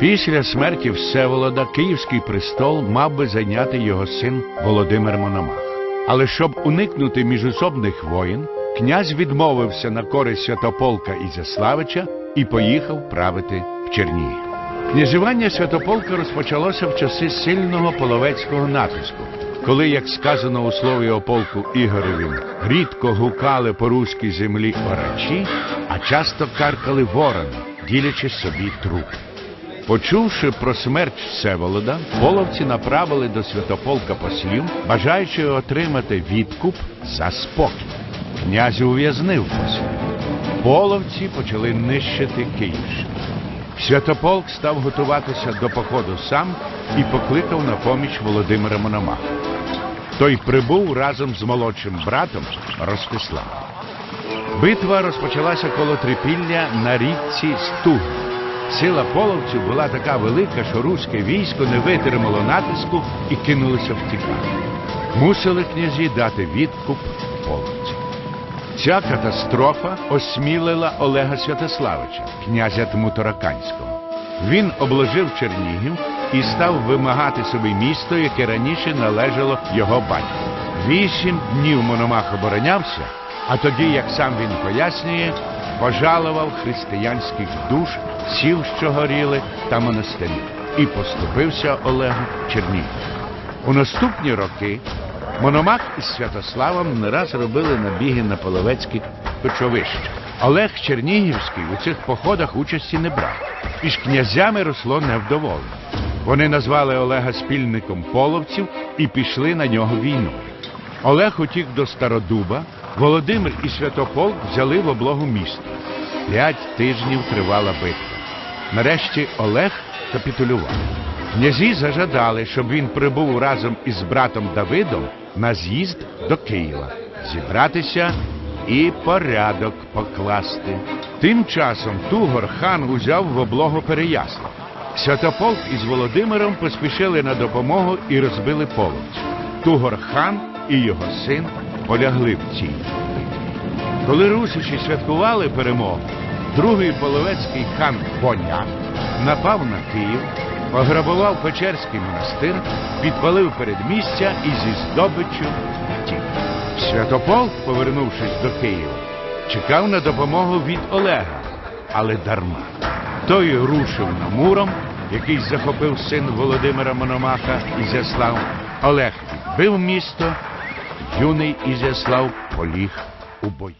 Після смерті Всеволода Київський престол мав би зайняти його син Володимир Мономах. Але щоб уникнути міжособних воїн, князь відмовився на користь Святополка Ізяславича і поїхав правити в Чернігів. Княжування Святополка розпочалося в часи сильного половецького натиску, коли, як сказано у слові о полку Ігоревім, рідко гукали по руській землі орачі, а часто каркали ворони, ділячи собі трупи. Почувши про смерть Всеволода, половці направили до святополка послів, бажаючи отримати відкуп за спокій. Князь ув'язнив послів. Половці почали нищити Київщину. Святополк став готуватися до походу сам і покликав на поміч Володимира Мономаха. Той прибув разом з молодшим братом Ростиславом. Битва розпочалася коло Трипілля на річці Стуг. Сила половців була така велика, що руське військо не витримало натиску і кинулося втікати. Мусили князі дати відкуп половцям. Ця катастрофа осмілила Олега Святославича, князя Тмутараканського. Він обложив Чернігів і став вимагати собі місто, яке раніше належало його батьку. Вісім днів Мономах оборонявся, а тоді, як сам він пояснює, пожалував християнських душ, сіл, що горіли, та монастирів, і поступився Олегу Чернігів. У наступні роки Мономах із Святославом не раз робили набіги на половецькі кочовища. Олег Чернігівський у цих походах участі не брав, і ж князями росло невдоволення. Вони назвали Олега спільником половців і пішли на нього війну. Олег утік до Стародуба, Володимир і Святополк взяли в облогу місто. П'ять тижнів тривала битва. Нарешті Олег капітулював. Князі зажадали, щоб він прибув разом із братом Давидом на з'їзд до Києва, зібратися і порядок покласти. Тим часом Тугор хан узяв в облогу Переяслав. Святополк із Володимиром поспішили на допомогу і розбили половців. Тугор хан і його син полягли в цій. Коли русичі святкували перемогу, другий половецький хан Боняк напав на Київ, пограбував Печерський монастир, підпалив передмістя і зі здобиччю втік. Святополк, повернувшись до Києва, чекав на допомогу від Олега, але дарма. Той рушив на муром, який захопив син Володимира Мономаха і Ізяслав. Олег відбив місто, юний Ізяслав поліг у бою.